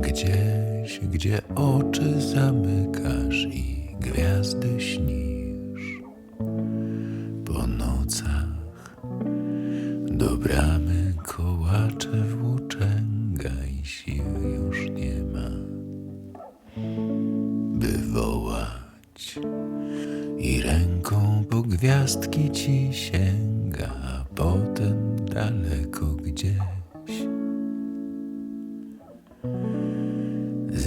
Gdzieś, gdzie oczy zamykasz i gwiazdy śnisz. Po nocach do bramy kołacze włóczęga i sił już nie ma, by wołać i ręką po gwiazdki ci sięga,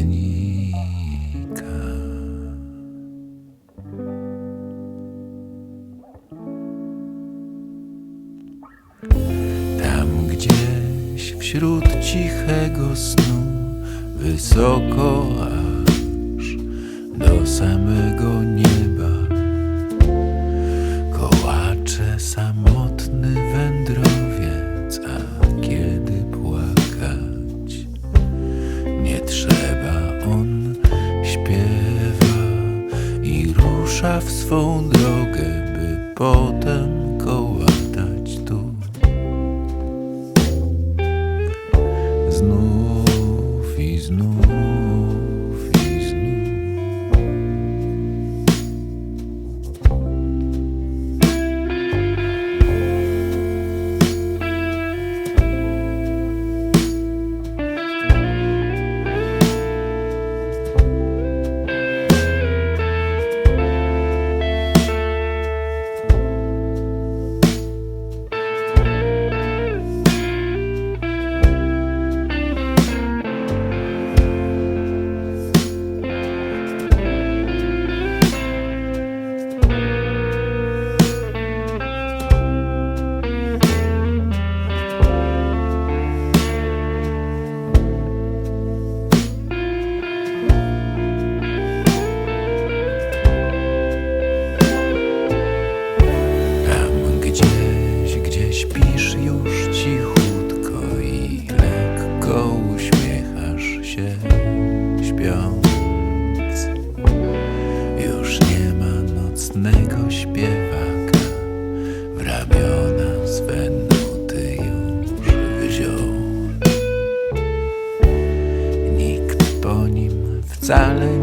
znika. Tam gdzieś wśród cichego snu, wysoko aż do samego nieba, rusza w swą drogę, by potem kołatać tu. 打雷